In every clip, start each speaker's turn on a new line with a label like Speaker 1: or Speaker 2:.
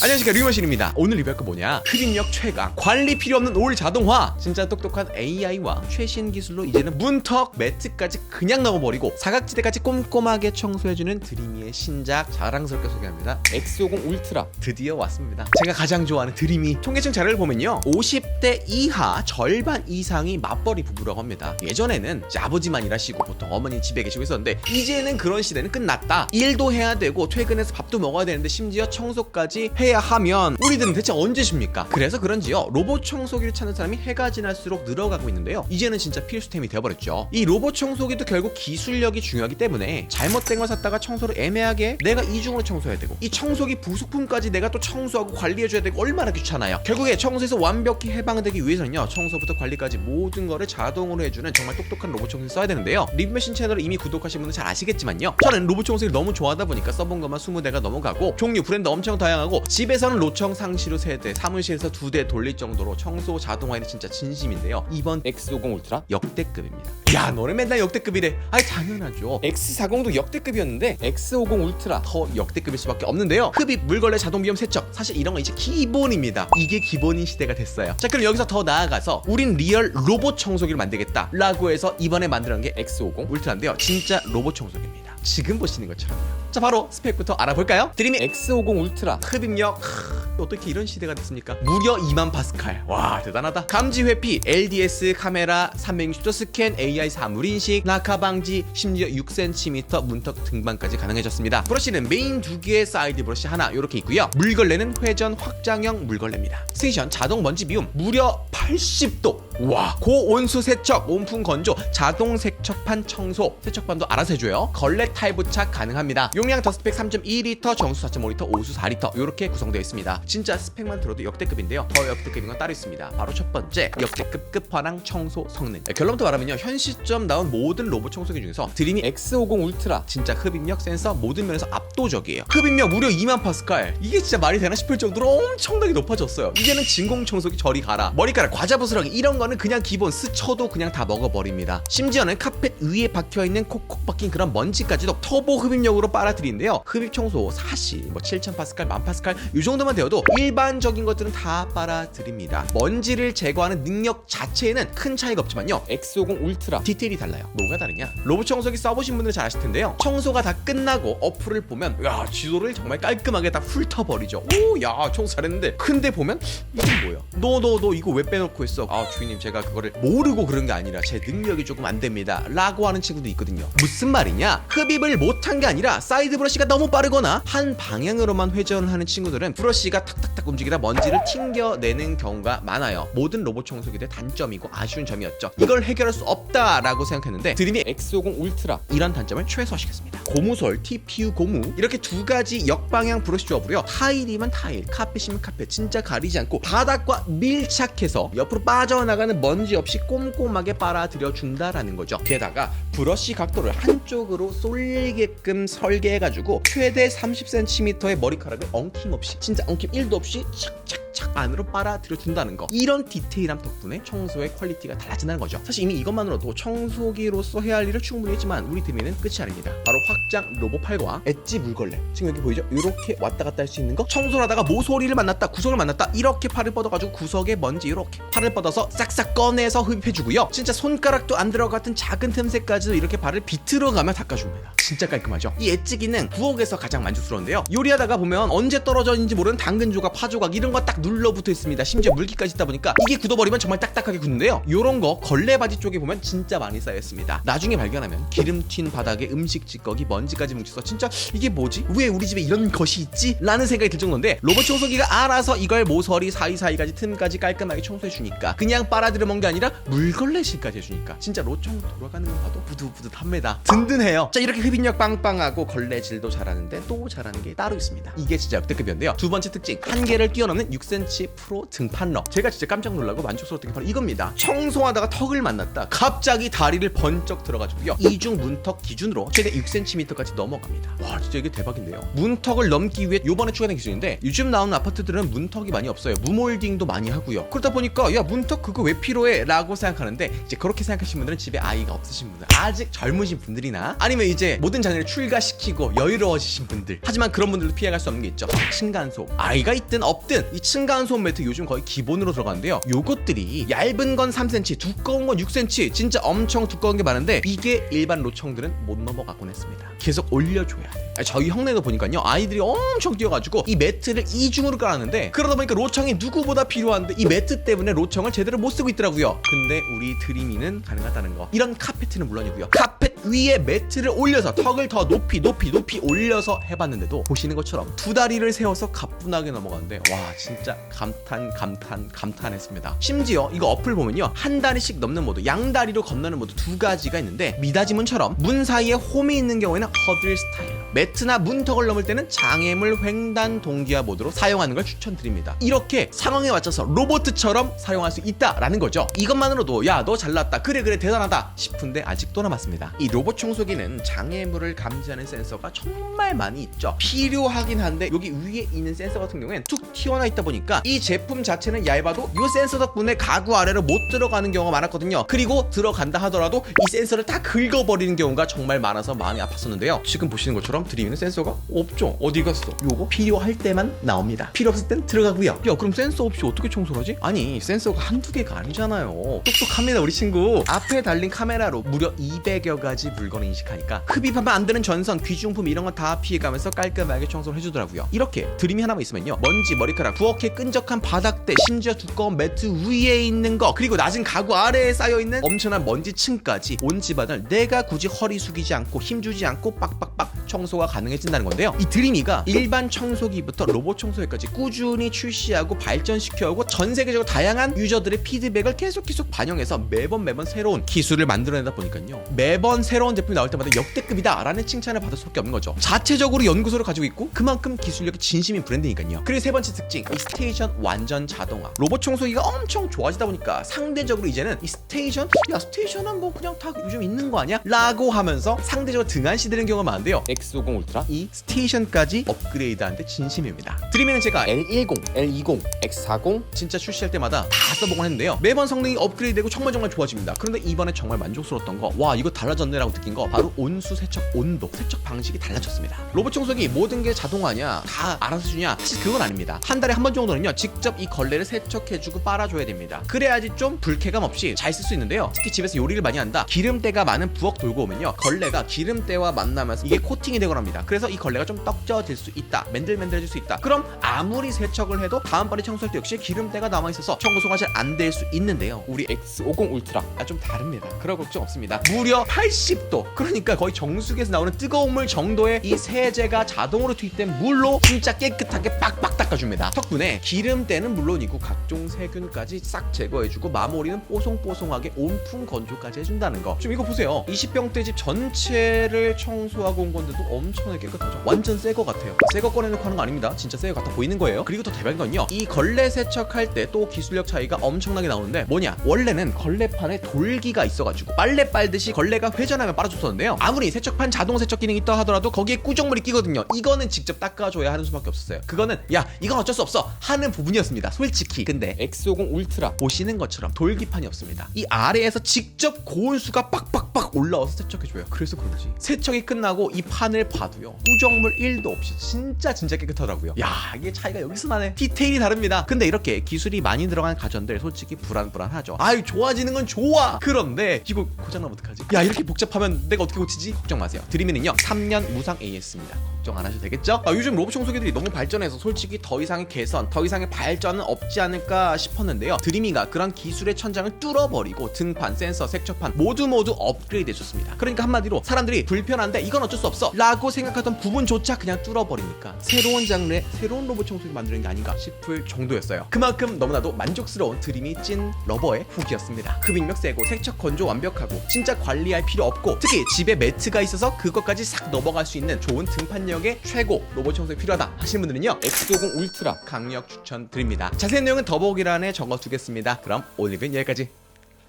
Speaker 1: 안녕하십니까 류머신입니다. 오늘 리뷰할 거 뭐냐? 흡입력 최강. 관리 필요 없는 올 자동화. 진짜 똑똑한 AI와 최신 기술로 이제는 문턱 매트까지 그냥 넣어버리고 사각지대까지 꼼꼼하게 청소해주는 드리미의 신작 자랑스럽게 소개합니다. X50 울트라. 드디어 왔습니다. 제가 가장 좋아하는 드리미 통계청 자료를 보면요. 50대 이하 절반 이상이 맞벌이 부부라고 합니다. 예전에는 아버지만 일하시고 보통 어머니 집에 계시고 있었는데 이제는 그런 시대는 끝났다. 일도 해야 되고 퇴근해서 밥도 먹어야 되는데 심지어 청소까지 해야 하면 우리들은 대체 언제 쉽니까? 그래서 그런지요 로봇 청소기를 찾는 사람이 해가 지날수록 늘어가고 있는데요. 이제는 진짜 필수템이 되어버렸죠. 이 로봇 청소기도 결국 기술력이 중요하기 때문에 잘못된 걸 샀다가 청소를 애매하게 내가 이중으로 청소해야 되고 이 청소기 부속품까지 내가 또 청소하고 관리해줘야 되고 얼마나 귀찮아요. 결국에 청소에서 완벽히 해방되기 위해서는요 청소부터 관리까지 모든 거를 자동으로 해주는 정말 똑똑한 로봇 청소기 써야 되는데요. 리뷰머신 채널을 이미 구독하신 분은 잘 아시겠지만요 저는 로봇 청소기를 너무 좋아하다 보니까 써본 것만 20대가 넘어가고 종류 브랜드 엄청 다양하고 집에서는 로청 상시로 3대 사무실에서 2대 돌릴 정도로 청소 자동화에는 진짜 진심인데요. 이번 X50 울트라? 역대급입니다. 야 너네 맨날 역대급이래. 아니 당연하죠. X40도 역대급이었는데 X50 울트라. 더 역대급일 수밖에 없는데요. 흡입 물걸레 자동 비염 세척. 사실 이런 거 이제 기본입니다. 이게 기본인 시대가 됐어요. 자 그럼 여기서 더 나아가서 우린 리얼 로봇 청소기를 만들겠다 라고 해서 이번에 만들어낸 게 X50 울트라인데요. 진짜 로봇 청소기입니다 지금 보시는 것처럼요 자 바로 스펙부터 알아볼까요? 드림의 X50 울트라. 흡입력 하, 어떻게 이런 시대가 됐습니까? 무려 2만 파스칼. 와 대단하다. 감지 회피 LDS 카메라 360도 스캔 AI 사물 인식 낙하 방지 심지어 6cm 문턱 등반까지 가능해졌습니다. 브러쉬는 메인 두 개의 사이드 브러쉬 하나 이렇게 있고요. 물걸레는 회전 확장형 물걸레입니다. 스테이션 자동 먼지 비움 무려 80도 와 고온수 세척 온풍 건조 자동 세척판 청소. 세척판도 알아서 해줘요. 걸레 탈부착 가능합니다. 용량 더 스펙 3.2리터 정수 4.5리터 오수 4리터. 이렇게 구성되어 있습니다. 진짜 스펙만 들어도 역대급인데요. 더 역대급인 건 따로 있습니다. 바로 첫 번째 역대급 끝판왕 청소 성능. 네, 결론부터 말하면요. 현 시점 나온 모든 로봇 청소기 중에서 드림이 X50 울트라. 진짜 흡입력 센서 모든 면에서 압도적이에요. 흡입력 무려 2만 파스칼. 이게 진짜 말이 되나 싶을 정도로 엄청나게 높아졌어요. 이제는 진공 청소기 저리 가라. 머리카락 과자 부스러기 이런 거는 그냥 기본 스쳐도 그냥 다 먹어버립니다. 심지어는 카펫 위에 박혀있는 콕콕 박힌 그런 먼지까지도 터보 흡입력으로 빨아들이는데요. 흡입 청소 사실 뭐 7000 파스칼, 1000 파스칼 이 정도만 되어도 일반적인 것들은 다 빨아들입니다. 먼지를 제거하는 능력 자체에는 큰 차이가 없지만요. X50 울트라. 디테일이 달라요. 뭐가 다르냐? 로봇 청소기 써보신 분들은 잘 아실 텐데요. 청소가 다 끝나고 어플을 보면 야 지도를 정말 깔끔하게 다 훑어버리죠. 오 야 청소 잘했는데. 근데 보면 이건 뭐야? 너너너 이거 왜 빼놓고 했어? 아 주인님 제가 그거를 모르고 그런 게 아니라 제 능력이 조금 안 됩니다. 라고 하는 친구도 있거든요. 무슨 말이냐? 흡입을 못한 게 아니라 사이드 브러쉬가 너무 빠르거나 한 방향으로만 회전을 하는 친구들은 브러쉬가 탁탁탁 움직이다 먼지를 튕겨내는 경우가 많아요. 모든 로봇 청소기들의 단점이고 아쉬운 점이었죠. 이걸 해결할 수 없다라고 생각했는데 드림이 X50 울트라 이런 단점을 최소화시켰습니다. 고무솔, TPU 고무 이렇게 두 가지 역방향 브러쉬 조합으로요. 타일이면 타일, 카펫이면 카펫 진짜 가리지 않고 바닥과 밀착해서 옆으로 빠져나가는 먼지 없이 꼼꼼하게 빨아들여 준다라는 거죠. 게다가 브러쉬 각도를 한쪽으로 쏠리게끔 설계해가지고 최대 30cm의 머리카락을 엉킴 없이 진짜 엉킴 1도 없이 착 착착 안으로 빨아들여 준다는 거. 이런 디테일함 덕분에 청소의 퀄리티가 달라진다는 거죠. 사실 이미 이것만으로도 청소기로서 해야 할 일을 충분히 했지만 우리 팀에는 끝이 아닙니다. 바로 확장 로봇 팔과 엣지 물걸레. 지금 여기 보이죠? 이렇게 왔다 갔다 할 수 있는 거? 청소를 하다가 모서리를 만났다 구석을 만났다 이렇게 팔을 뻗어가지고 구석에 먼지 이렇게 팔을 뻗어서 싹싹 꺼내서 흡입해주고요. 진짜 손가락도 안 들어갔던 작은 틈새까지도 이렇게 발을 비틀어 가며 닦아줍니다. 진짜 깔끔하죠? 이 엣지 기능 부엌에서 가장 만족스러운데요. 요리하다가 보면 언제 떨어졌는지 모르는 당근 조각 파 조각 이런 거딱 눌러붙어 있습니다. 심지어 물기까지 있다 보니까 이게 굳어버리면 정말 딱딱하게 굳는데요. 요런 거 걸레 바지 쪽에 보면 진짜 많이 쌓였습니다. 나중에 발견하면 기름 튄 바닥에 음식 찌꺼기 먼지까지 뭉쳐서 진짜 이게 뭐지? 왜 우리 집에 이런 것이 있지? 라는 생각이 들 정도인데 로봇 청소기가 알아서 이걸 모서리 사이사이까지 틈까지 깔끔하게 청소해 주니까 그냥 빨아들여 먹는 게 아니라 물걸레실까지 해주니까 진짜 로청 돌아가는 거 봐도 부들부들합니다. 든든해요. 자 이렇게 흡입력 빵빵하고 걸레질도 잘하는데 또 잘하는 게 따로 있습니다. 이게 진짜 역대급이었는데요. 두 번째 특징. 한계를 뛰어넘는 6 6cm 프로 등판러. 제가 진짜 깜짝 놀라고 만족스러웠던 게 바로 이겁니다. 청소하다가 턱을 만났다. 갑자기 다리를 번쩍 들어가지고요. 이중 문턱 기준으로 최대 6cm까지 넘어갑니다. 와 진짜 이게 대박인데요. 문턱을 넘기 위해 요번에 추가된 기준인데 요즘 나오는 아파트들은 문턱이 많이 없어요. 무몰딩도 많이 하고요. 그러다 보니까 야 문턱 그거 왜 필요해? 라고 생각하는데 이제 그렇게 생각하시는 분들은 집에 아이가 없으신 분들 아직 젊으신 분들이나 아니면 이제 모든 자녀를 출가시키고 여유로워지신 분들. 하지만 그런 분들도 피해갈 수 없는 게 있죠. 층간소음. 아이가 있든 없든 이 층간소음 매트 요즘 거의 기본으로 들어가는데요. 요것들이 얇은 건 3cm 두꺼운 건 6cm 진짜 엄청 두꺼운 게 많은데 이게 일반 로청들은 못 넘어가곤 했습니다. 계속 올려줘야 돼 저희 형네도 보니까요 아이들이 엄청 뛰어가지고 이 매트를 이중으로 깔았는데 그러다 보니까 로청이 누구보다 필요한데 이 매트 때문에 로청을 제대로 못 쓰고 있더라고요. 근데 우리 드림이는 가능하다는 거. 이런 카페트는 물론이고요. 카펫 위에 매트를 올려서 턱을 더 높이 높이 높이 올려서 해봤는데도 보시는 것처럼 두 다리를 세워서 가뿐하게 넘어가는데 와 진짜 감탄 감탄 감탄했습니다. 심지어 이거 어플 보면요. 한 다리씩 넘는 모드 양 다리로 건너는 모드 두 가지가 있는데 미닫이문처럼 문 사이에 홈이 있는 경우에는 허들 스타일 매트나 문턱을 넘을 때는 장애물 횡단 동기화 모드로 사용하는 걸 추천드립니다. 이렇게 상황에 맞춰서 로봇처럼 사용할 수 있다라는 거죠. 이것만으로도 야 너 잘났다. 그래 그래 대단하다 싶은데 아직도 남았습니다. 이 로봇 청소기는 장애물을 감지하는 센서가 정말 많이 있죠. 필요하긴 한데 여기 위에 있는 센서 같은 경우엔 툭 튀어나와 있다 보니까 이 제품 자체는 얇아도 이 센서 덕분에 가구 아래로 못 들어가는 경우가 많았거든요. 그리고 들어간다 하더라도 이 센서를 다 긁어버리는 경우가 정말 많아서 마음이 아팠었는데요. 지금 보시는 것처럼 드리는 센서가 없죠. 어디 갔어? 요거 필요할 때만 나옵니다. 필요 없을 땐 들어가고요. 야 그럼 센서 없이 어떻게 청소를 하지? 아니 센서가 한두 개가 아니잖아요. 똑똑합니다 우리 친구. 앞에 달린 카메라로 무려 200여 가지 물건을 인식하니까 흡입하면 안 되는 전선 귀중품 이런 거 다 피해가면서 깔끔하게 청소를 해주더라고요. 이렇게 드림이 하나만 있으면요. 먼지 머리카락 부엌에 끈적한 바닥대 심지어 두꺼운 매트 위에 있는 거 그리고 낮은 가구 아래에 쌓여있는 엄청난 먼지층까지 온 집안을 내가 굳이 허리 숙이지 않고 힘주지 않고 빡빡빡 청소가 가능해진다는 건데요. 이 드림이가 일반 청소기부터 로봇 청소기까지 꾸준히 출시하고 발전시켜오고 전 세계적으로 다양한 유저들의 피드백을 계속 계속 반영해서 매번 매번 새로운 기술을 만들어내다 보니까요. 매번 새로운 제품이 나올 때마다 역대급이다 라는 칭찬을 받을 수밖에 없는 거죠. 자체적으로 연구소를 가지고 있고 그만큼 기술력이 진심인 브랜드니까요. 그리고 세 번째 특징 이 스테이션 완전 자동화. 로봇 청소기가 엄청 좋아지다 보니까 상대적으로 이제는 이 스테이션 야 스테이션은 뭐 그냥 다 요즘 있는 거 아니야? 라고 하면서 상대적으로 등한시 되는 경우가 많은데요 X50 울트라? 이 스테이션까지 업그레이드하는데 진심입니다. 드림에는 제가 L10, L20, X40 진짜 출시할 때마다 다 써보곤 했는데요. 매번 성능이 업그레이드되고 정말 정말 좋아집니다. 그런데 이번에 정말 만족스러웠던 거 와 이거 달라졌네라고 느낀 거 바로 온수 세척 온도 세척 방식이 달라졌습니다. 로봇 청소기 모든 게 자동화냐 다 알아서 주냐 사실 그건 아닙니다. 한 달에 한 번 정도는요 직접 이 걸레를 세척해주고 빨아줘야 됩니다. 그래야지 좀 불쾌감 없이 잘 쓸 수 있는데요. 특히 집에서 요리를 많이 한다. 기름때가 많은 부엌 돌고 오면요 걸레가 기름때와 만나면서 이게 코팅 이 되곤 합니다. 그래서 이 걸레가 좀 떡져질 수 있다 맨들맨들해질 수 있다. 그럼 아무리 세척을 해도 다음번에 청소할 때 역시 기름때가 남아있어서 청소가 잘 안 될 수 있는데요. 우리 X50 울트라. 아, 좀 다릅니다. 그럴 걱정 없습니다. 무려 80도. 그러니까 거의 정수기에서 나오는 뜨거운 물 정도의 이 세제가 자동으로 투입된 물로 진짜 깨끗하게 빡빡 닦아줍니다. 덕분에 기름때는 물론이고 각종 세균까지 싹 제거해주고 마무리는 뽀송뽀송하게 온풍 건조까지 해준다는 거. 지금 이거 보세요. 20평대 집 전체를 청소하고 온 건데도 엄청나게 깨끗하죠. 완전 새 거 같아요. 새 거 꺼내놓고 하는 거 아닙니다. 진짜 새 거 같아 보이는 거예요. 그리고 더 대박인 건요. 이 걸레 세척할 때 또 기술력 차이가 엄청나게 나오는데 뭐냐? 원래는 걸레판에 돌기가 있어가지고 빨래 빨듯이 걸레가 회전하면 빨아줬었는데요. 아무리 세척판 자동 세척 기능이 있다 하더라도 거기에 꾸정물이 끼거든요. 이거는 직접 닦아줘야 하는 수밖에 없었어요. 그거는 야 이건 어쩔 수 없어 하는 부분이었습니다. 솔직히. 근데 X50 울트라 보시는 것처럼 돌기판이 없습니다. 이 아래에서 직접 고온수가 빡빡빡 올라와서 세척해줘요. 그래서 그런지 세척이 끝나고 이판 을 봐도요 꾸정물 1도 없이 진짜 진짜 깨끗하더라고요. 야 이게 차이가 여기서 나네. 디테일이 다릅니다. 근데 이렇게 기술이 많이 들어간 가전들 솔직히 불안불안하죠. 아유 좋아지는 건 좋아! 그런데 이거 고장나면 어떡하지? 야 이렇게 복잡하면 내가 어떻게 고치지? 걱정 마세요. 드리면은요 3년 무상 AS입니다 걱정 안 하셔도 되겠죠? 아, 요즘 로봇 청소기들이 너무 발전해서 솔직히 더 이상의 개선, 더 이상의 발전은 없지 않을까 싶었는데요. 드리미가 그런 기술의 천장을 뚫어버리고 등판, 센서, 색적판 모두 모두 업그레이드 해줬습니다. 그러니까 한마디로 사람들이 불편한데 이건 어쩔 수 없어 라고 생각하던 부분조차 그냥 뚫어버리니까 새로운 장르의 새로운 로봇 청소기 만드는 게 아닌가 싶을 정도였어요. 그만큼 너무나도 만족스러운 드림이 찐 러버의 후기였습니다. 흡입력 세고 세척 건조 완벽하고 진짜 관리할 필요 없고 특히 집에 매트가 있어서 그것까지 싹 넘어갈 수 있는 좋은 등판력 을 출력의 최고 로봇 청소기 필요하다 하시는 분들은요. X50 울트라 강력 추천드립니다. 자세한 내용은 더보기란에 적어두겠습니다. 그럼 올리브는 여기까지.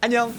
Speaker 1: 안녕